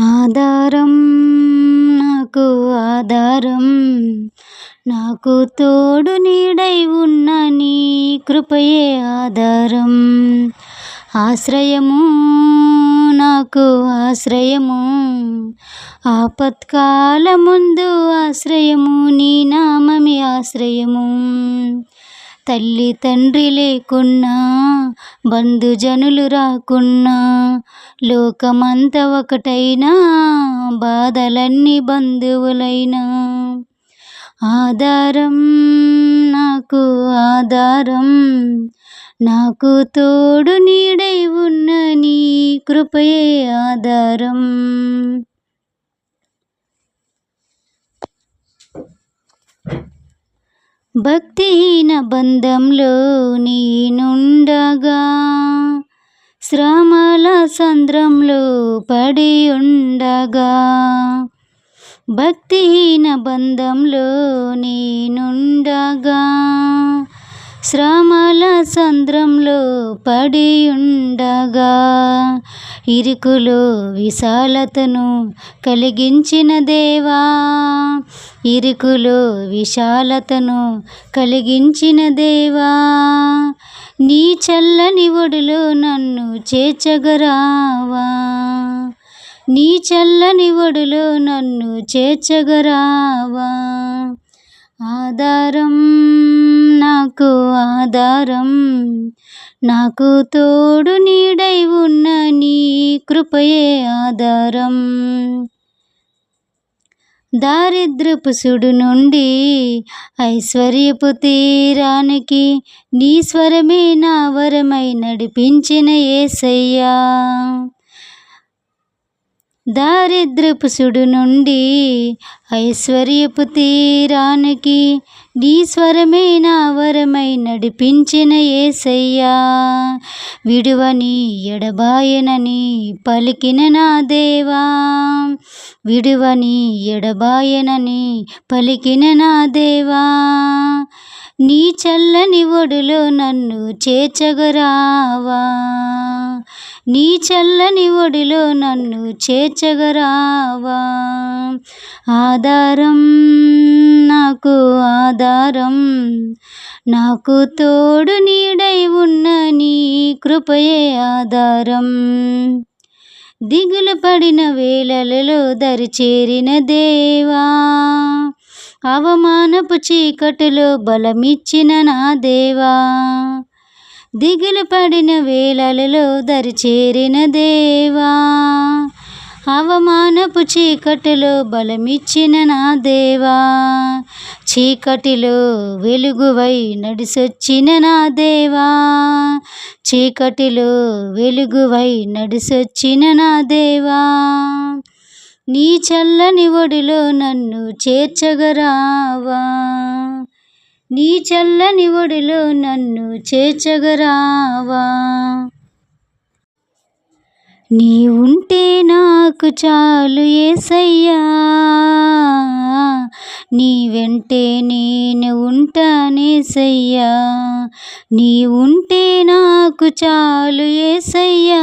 ఆధారం నాకు ఆధారం. నాకు తోడు నీడై ఉన్న నీ కృపయే ఆధారం. ఆశ్రయము నాకు ఆశ్రయము. ఆపత్కాల ముందు ఆశ్రయము నీ నామమి ఆశ్రయము. తల్లి తండ్రి లేకున్నా బంధుజనులు రాకున్నా లోకమంత ఒకటైనా బాధలన్నీ బంధువులైనా. ఆధారం నాకు ఆధారం నాకు తోడు నీడై ఉన్న నీ కృపయే ఆధారం. భక్తిహీన బంధంలో నేనుండగా శ్రమల సంద్రంలో పడి ఉండగా భక్తిహీన బంధంలో నేనుండగా శ్రమల సంద్రంలో పడి ఉండగా ఇరుకులో విశాలతను కలిగించిన దేవా. ఇరుకులో విశాలతను కలిగించిన దేవా. నీ చల్లని ఒడిలో నన్ను చేర్చగరావా. నీ చల్లని ఒడిలో నన్ను చేర్చగరావా. ఆధారం నాకు ఆధారం. నాకు తోడు నీడై ఉన్న నీ కృపయే ఆధారం. దారిద్రపు సుడు నుండి ఐశ్వర్యపు తీరానికి నీ స్వరమే నా వరమై నడిపించిన ఏసయ్యా. దారిద్రపు సుడు నుండి ఐశ్వర్యపు తీరానికి నీ స్వరమే నా వరమై నడిపించిన ఏసయ్యా. విడువని ఎడబాయనని పలికిన నా దేవా. విడువని ఎడబాయనని పలికిన నా దేవా. నీ చల్లని ఒడిలో నన్ను చేర్చగరావా. నీ చల్లని ఒడిలో నన్ను చేర్చగరావా? ఆధారం నాకు ఆధారం నాకు తోడు నీడై ఉన్న నీ కృపయే ఆధారం. దిగులు పడిన వేళలలో దరి చేరిన దేవా అవమానపు చీకటిలో బలమిచ్చిన నా దేవా. దిగులు పడిన వేళలలో దరి చేరిన దేవా. అవమానపు చీకటిలో బలమిచ్చిన నా దేవా. చీకటిలో వెలుగువై నడిసొచ్చిన నా దేవా. చీకటిలో వెలుగువై నడిసొచ్చిన నా దేవా. నీ చల్లని ఒడిలో నన్ను చేర్చగరావా. నీ చల్లని ఒడిలో నన్ను చేర్చగరావా? నీ ఉంటే నాకు చాలు ఏసయ్యా. నీ వెంటే నేను ఉంటానేసయ్యా నీ ఉంటే నాకు చాలు ఏసయ్యా.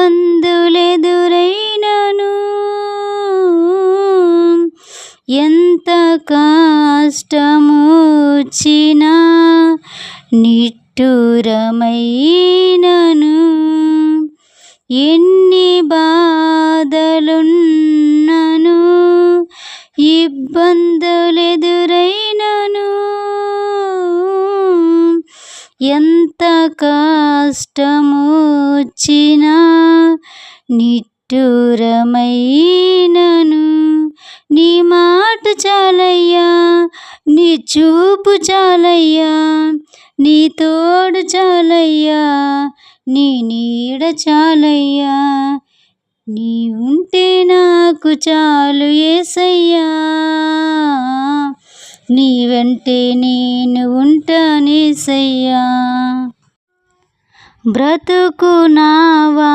ఇబ్బందులెదురైనను ఎంత కష్టమొచ్చినా నిట్టూరమైనను. ఎన్ని బాధలున్నను. ఇబ్బందులెదురైనను. ఎంత కష్టమొచ్చినా నిట్టూరమైనను. నీ మాట చాలయ్యా నీ చూపు చాలయ్యా నీ తోడు చాలయ్యా నీ నీడ చాలయ్యా. నీ ఉంటే నాకు చాలు ఏసయ్యా. నీ వెంటే నేను ఉంటానేసయ్యా బ్రతుకునావా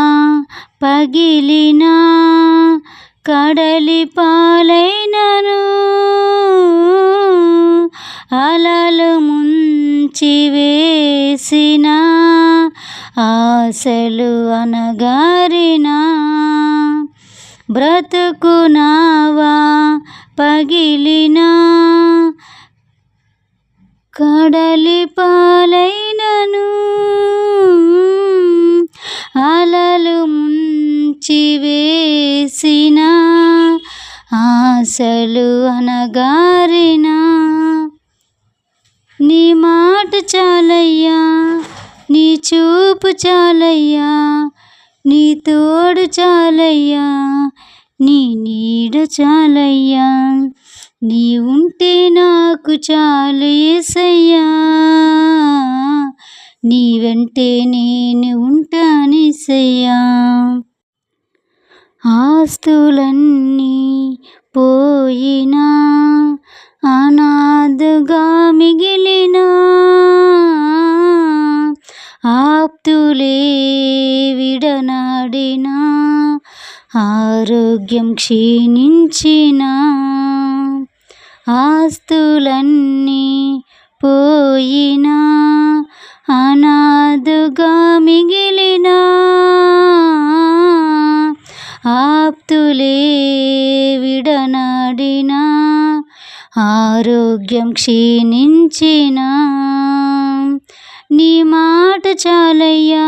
పగిలినా కడలి పాలైనను అలలు ముంచి వేసిన ఆశలు అనగారినా బ్రతుకునావా పగిలినా కడలి పాలైనను. అలలు ముంచి వేసిన ఆశలు అనగారిన నీ మాట చాలయ్యా నీ చూపు చాలయ్యా నీ తోడు చాలయ్యా నీ నీడ చాలయ్యా. నీ ఉంటే నాకు చాలు ఏసయ్యా. నీ వెంటే నేను ఉంటానేసయ్యా ఆస్తులన్నీ పోయినా అనాథగా మిగిలినా ఆప్తులే విడనాడినా ఆరోగ్యం క్షీణించినా. ఆస్తులన్నీ పోయినా అనాదుగా మిగిలిన ఆప్తులే విడనాడిన ఆరోగ్యం క్షీణించిన. నీ మాట చాలయ్యా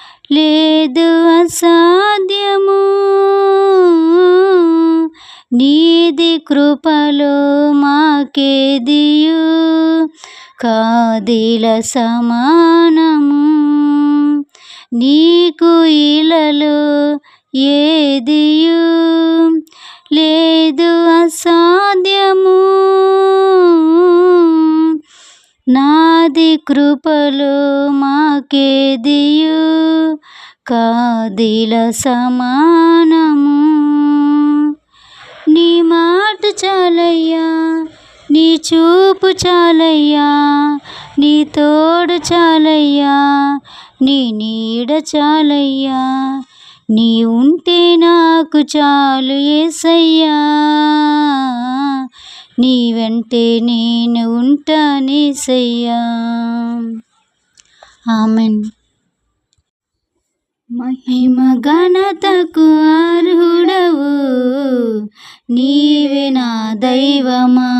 లేదు అసాధ్యము. నీది కృపలో మాకేదియు కాదిల సమానము. నీకు ఇలలో ఏదియు లేదు అసాధ్యము. నాది కృపలో మాకేదియు కాదిల సమానము. నీ మాట చాలయ్యా నీ చూపు చాలయ్యా నీ తోడు చాలయ్యా నీ నీడ చాలయ్యా. నీ ఉంటే నాకు చాలు ఏసయ్యా. నీ వెంటే నేను ఉంటానేసయ్యా ఆమెన్. మహిమ ఘనతకు అర్హుడవు నీవే నా దైవమా.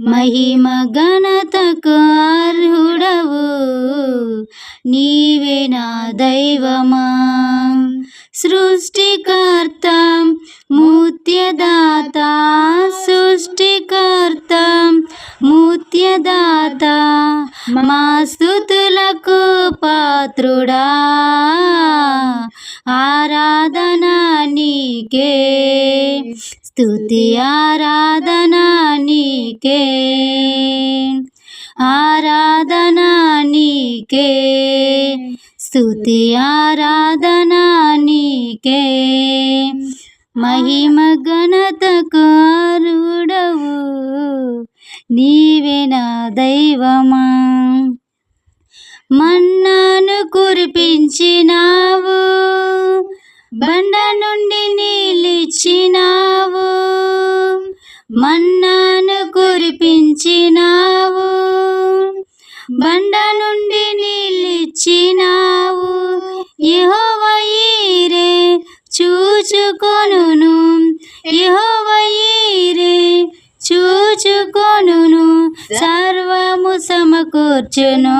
మహిమ ఘనతకు అర్హుడవు. నీవే నా దైవమా. సృష్టికర్త మూత్యదాత సృష్టికర్త మూత్యదాత మా స్థుతులకు పాత్రుడా. ఆరాధన నీకే. స్తుతి ఆరాధనా నీకే. ఆరాధనా నీకే. స్తుతి ఆరాధనా నీకే. మహిమ ఘనతకు అరుడవు నీవే నా దైవమా. మన్నాను కురిపించినావు. బండ నుండి నీళ్ళు వచ్చును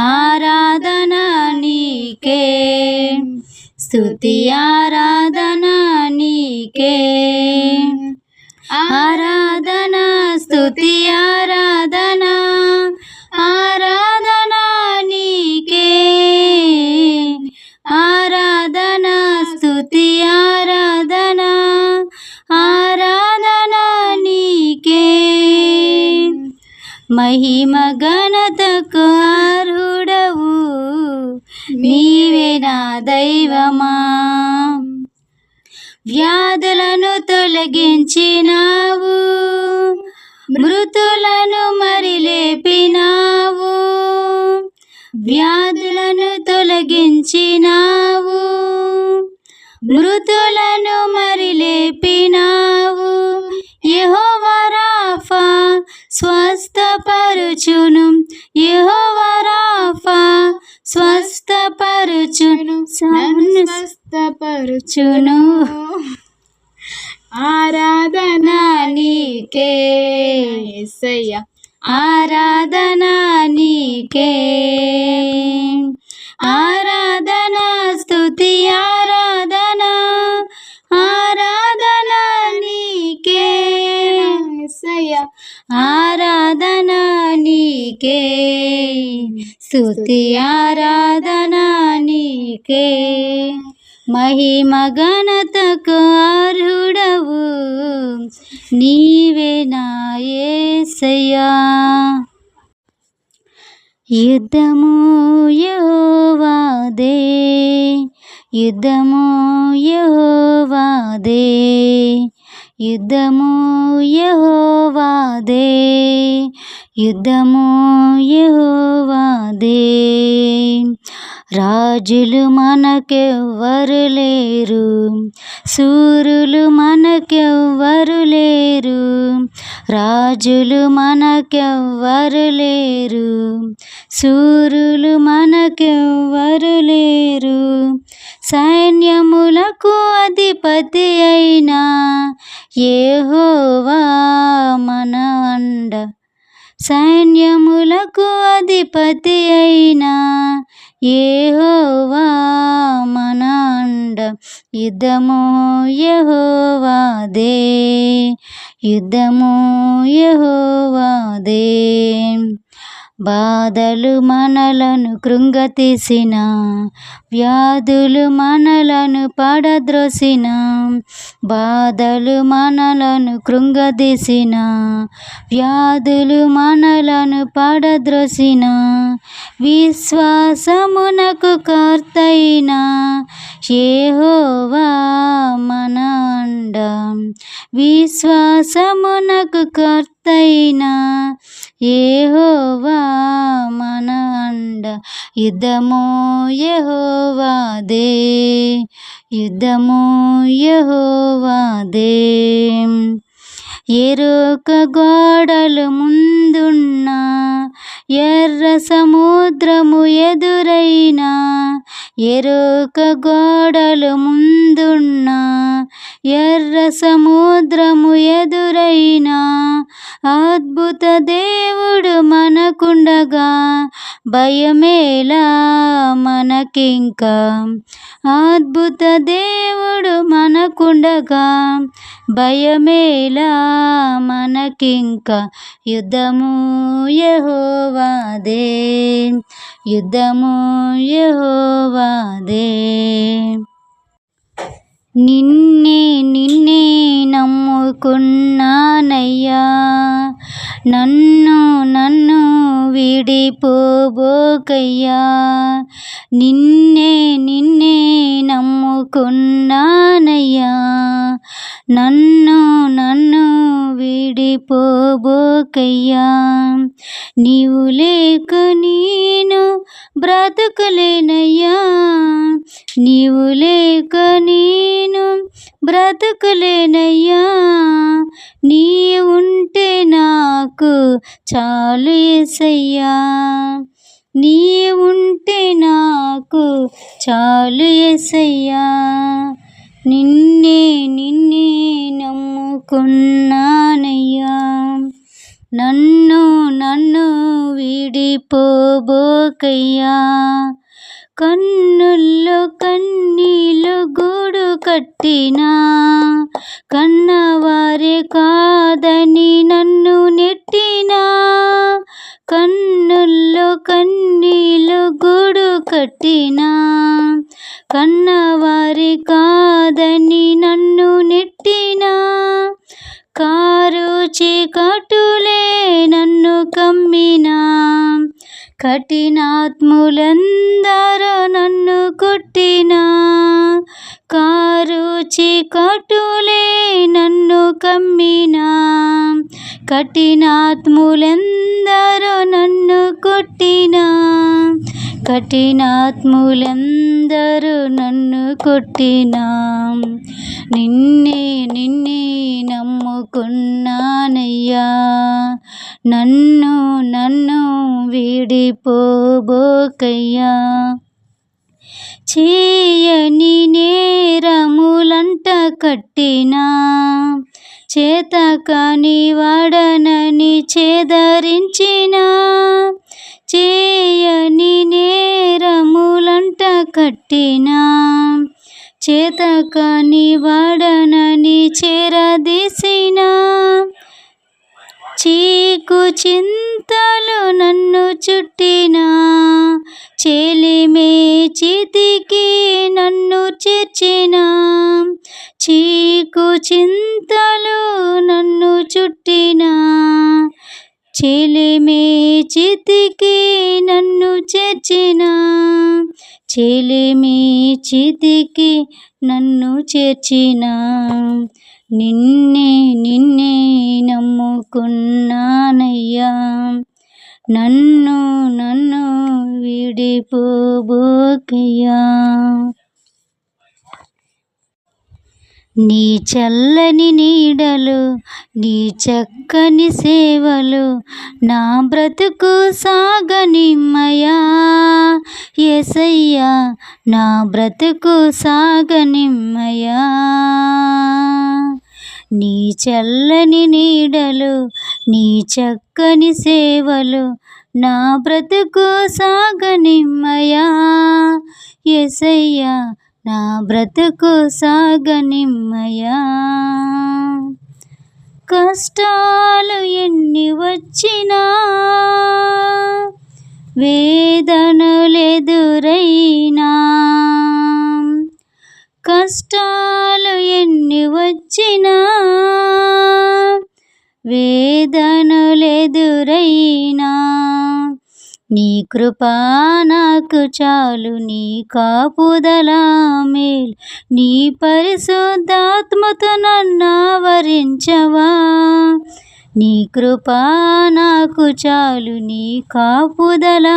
ఆరాధన నీకే. స్థుతి ఆరాధన నీకే. ఆరాధన స్థుతి ఆరా వ్యాధులను తొలగించినావు మృతులను మరి లేపినావు వ్యాధులను తొలగించినావు మృతులను మరి లేపినావు యహోవరాఫా స్వస్థపరుచును యెహోవరాఫా స్వస్థపరుచును స్వస్థపరుచును. ఆరాధన నీకే. యేసయ్య ఆరాధన నీకే. ఆరాధన స్తుతి ఆరాధన ఆరాధన నీకే. యేసయ్య ఆరాధన నీకే. స్థుతి ఆరాధనా నీకే. మహిమ ఘనతకు అర్హుడవు నీవే నాయసయ్యా. యుద్ధము యెహోవాదే యుద్ధము యెహోవాదే యుద్ధము యహోవాదే యుద్ధము యహోవాదే. రాజులు మనకెవ్వరు లేరు సూరులు మనకెవ్వరు లేరు రాజులు మనకెవ్వరు లేరు సూరులు మనకెవ్వరు లేరు. సైన్యములకు అధిపతి అయినా ఏహోవా మన అండ. సైన్యములకు అధిపతి అయినా ఏహోవా మనాండ. యుద్ధము యహోవాదే. యుద్ధము యహోవాదే. బాధలు మనలను కృంగతీసిన వ్యాధులు మనలను పడద్రోసిన బాధలు మనలను కృంగదీసిన వ్యాధులు మనలను పడద్రోసిన విశ్వాసమునకు కర్తైన ఏహోవా మన అండ విశ్వాసమునకు కర్తైన ఏహోవా మన అండ యుద్ధము యహోవాదే యుద్ధము యహోవాదే ఎరుక గోడలు ముందున్న ఎర్ర సముద్రము ఎదురైన ఎరుక గోడలు ముందున్న ఎర్ర సముద్రము ఎదురైన అద్భుత దేవుడు మనకుండగా భయమేలా మనకింకా. అద్భుత దేవుడు మనకుండగా భయమేలా మనకింకా. యుద్ధము యహోవాదే యుద్ధము యహోవాదే. నిన్నే నిన్నే నమ్ముకున్నానయ్యా. నన్ను నన్ను విడిపోబోకయ్యా. నిన్నే నిన్నే నమ్ముకున్నానయ్యా. నన్ను నన్ను విడిపోబోకయ్యా. నీవు లేక నేను బ్రతకలేనయ్యా. నీవు లేక నేను బ్రతకలేనయ్యా. నీ ఉంటే నాకు చాలు ఎసయ్యా నీ ఉంటే నాకు చాలు ఎసయ్యా నిన్నే నిన్నే నమ్ముకున్నానయ్యా. నన్ను నన్ను విడిపోబోకయ్యా. కన్నుల్లో కన్నీలు గూడు కట్టినా. కన్నవారే కాదని నన్ను నెట్టినా. కన్నుల్లో కన్నీలు గూడు కట్టినా. కన్నవారి కాదని నన్ను నెట్టినా. కారు చీకటులే నన్ను కమ్మినా. కఠినాత్ములందరూ నన్ను కఠినాత్ములందరూ నన్ను కొట్టినా? కఠినాత్ములెందరూ నన్ను కొట్టినా? నిన్నే నిన్నే నమ్ముకున్నానయ్యా. నన్ను నన్ను వీడిపోబోకయ్యా. చేయని నేరములంట కట్టినా? కాని వాడనని చేదరించిన చేయని నేరములంట కట్టినా. చేత కాని వాడనని చేరది చీకు చింతలు నన్ను చుట్టినా చెలిమే చితికి నన్ను చేర్చిన. చీకు చింతలు నన్ను చుట్టినా చెలిమే చితికి నన్ను చేర్చిన. చెలిమే చితికి నన్ను చేర్చిన. నిన్నే నిన్నే నమ్ముకున్నానయ్యా. నన్ను నన్ను విడిపోబోకయ్యా. నీ చల్లని నీడలు నీ చక్కని సేవలు నా బ్రతుకు సాగనిమ్మయా. ఎసయ్యా నా బ్రతుకు సాగనిమ్మయా. నీ చల్లని నీడలు నీ చక్కని సేవలు నా బ్రతుకు సాగనిమ్మయా. ఎసయ్యా నా బ్రతుకు సాగనిమ్మయా. కష్టాలు ఎన్ని వచ్చినా వేదనలెదురైనా కష్టాలు ఎన్ని వచ్చినా వేదనలెదురైనా. నీ కృపా నాకు చాలు నీ కాపుదలా మేల్. నీ పరిశుద్ధాత్మతో నన్ను నీ కృపా నాకు చాలు నీ కాపుదల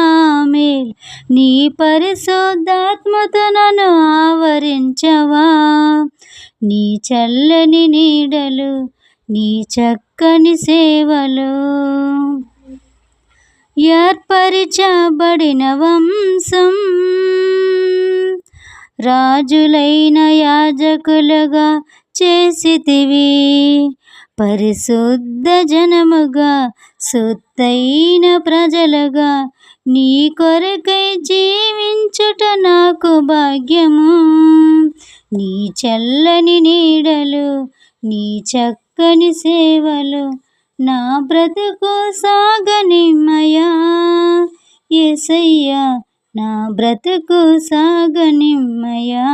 మేల్. నీ పరిశుద్ధాత్మత నన్ను ఆవరించవా? నీ చల్లని నీడలు నీ చక్కని సేవలు ఏర్పరిచబడిన వంశం. రాజులైన యాజకులుగా చేసితివి. పరిశుద్ధ జనముగా సొత్తైన ప్రజలుగా నీ కొరకై జీవించుట నాకు భాగ్యము. నీ చల్లని నీడలు నీ చక్కని సేవలు నా బ్రతుకు సాగనిమ్మయా. ఎసయ్యా నా బ్రతుకు సాగనిమ్మయా.